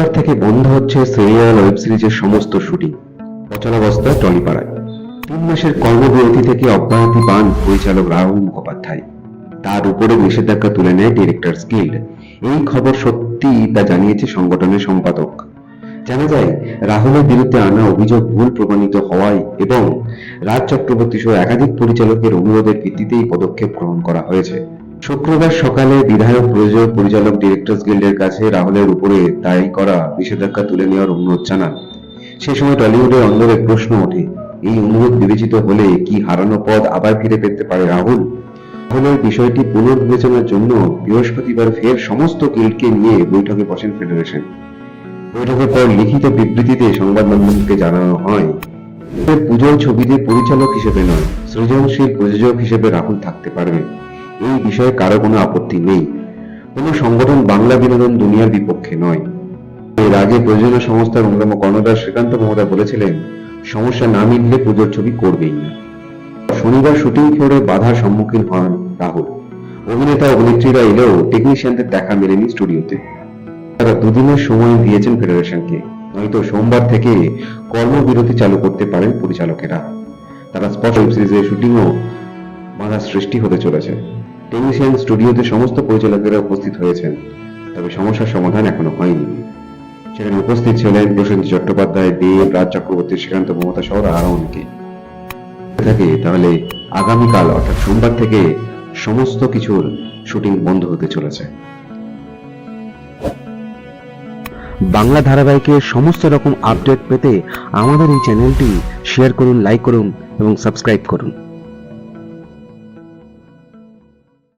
থেকে বন্ধ হচ্ছে সিরিয়াল ওয়েব সিরিজের সমস্ত শুটিং অচলাবস্থা টলিপাড়ায়। তিন মাসের কর্মবিরতি থেকে অব্যাহতি পান পরিচালক রাহুল মুখোপাধ্যায়। তার উপরে নিষেধাজ্ঞা তুলে নেয় ডিরেক্টর গিল্ড এই খবর সত্যি তা জানিয়েছে সংগঠনের সম্পাদক। জানা যায়, রাহুলের বিরুদ্ধে আনা অভিযোগ ভুল প্রমাণিত হওয়ায় এবং রাজ চক্রবর্তী সহ একাধিক পরিচালকের অনুরোধের ভিত্তিতে এই পদক্ষেপ গ্রহণ করা হয়েছে। শুক্রবার সকালে বিধায়ক, প্রযোজক, পরিচালক ডিরেক্টর্স গিল্ডের কাছে রাহুলের উপরে দায়ী করা নিষেধাজ্ঞা তুলে নেওয়ার অনুরোধ জানান। সে সময় টলিউডের অন্দরে প্রশ্ন ওঠে, এই অনুরোধ বিবেচিত হলে কি হারানো পদ আবার ফিরে পেতে পারে রাহুল? রাহুলের বিষয়টি পুনর্বিবেচনার জন্য বৃহস্পতিবার ফের সমস্ত গিল্ডকে নিয়ে বৈঠকে বসেন ফেডারেশন বৈঠকের পর লিখিত বিবৃতিতে সংবাদ মাধ্যমকে জানানো হয় পুজোর ছবিতে পরিচালক হিসেবে নয়, সৃজনশীল প্রযোজক হিসেবে রাহুল থাকতে পারবে এই বিষয়ে কারও কোনো আপত্তি নেই। কোনো সংগঠন বাংলা বিনোদন দুনিয়ার বিপক্ষে নয়। এর আগে প্রযোজনা সংস্থার অন্যতম কর্ণধার শ্রীকান্ত মহোদয় বলেছিলেন, সমস্যা না মিললে পুজোর ছবি করবেই না। শনিবার শুটিং ফ্লোরে বাধার সম্মুখীন হন রাহুল। অভিনেতা অভিনেত্রীরা এলেও টেকনিশিয়ানদের দেখা মেলেনি স্টুডিওতে। তারা দুদিনের সময় দিয়েছেন ফেডারেশনকে নয়তো সোমবার থেকে কর্মবিরতি চালু করতে পারেন পরিচালকেরা। তারা স্পষ্ট ওয়েব সিরিজের শুটিংও বাধার সৃষ্টি হতে চলেছে। টেকনিশিয়ান স্টুডিওতে সমস্ত পরিচালকেরা উপস্থিত হয়েছেন, তবে সমস্যার সমাধান এখনও হয়নি। সেখানে উপস্থিত ছিলেন প্রসেনজিৎ চট্টোপাধ্যায়, দেব রাজ চক্রবর্তী, শ্রীকান্ত মমতা সহ আরও অনেকে। থাকে, তাহলে আগামীকাল, অর্থাৎ সোমবার থেকে সমস্ত কিছুর শুটিং বন্ধ হতে চলেছে। বাংলা ধারাবাহিকের সমস্ত রকম আপডেট পেতে আমাদের এই চ্যানেলটি শেয়ার করুন, লাইক করুন এবং সাবস্ক্রাইব করুন।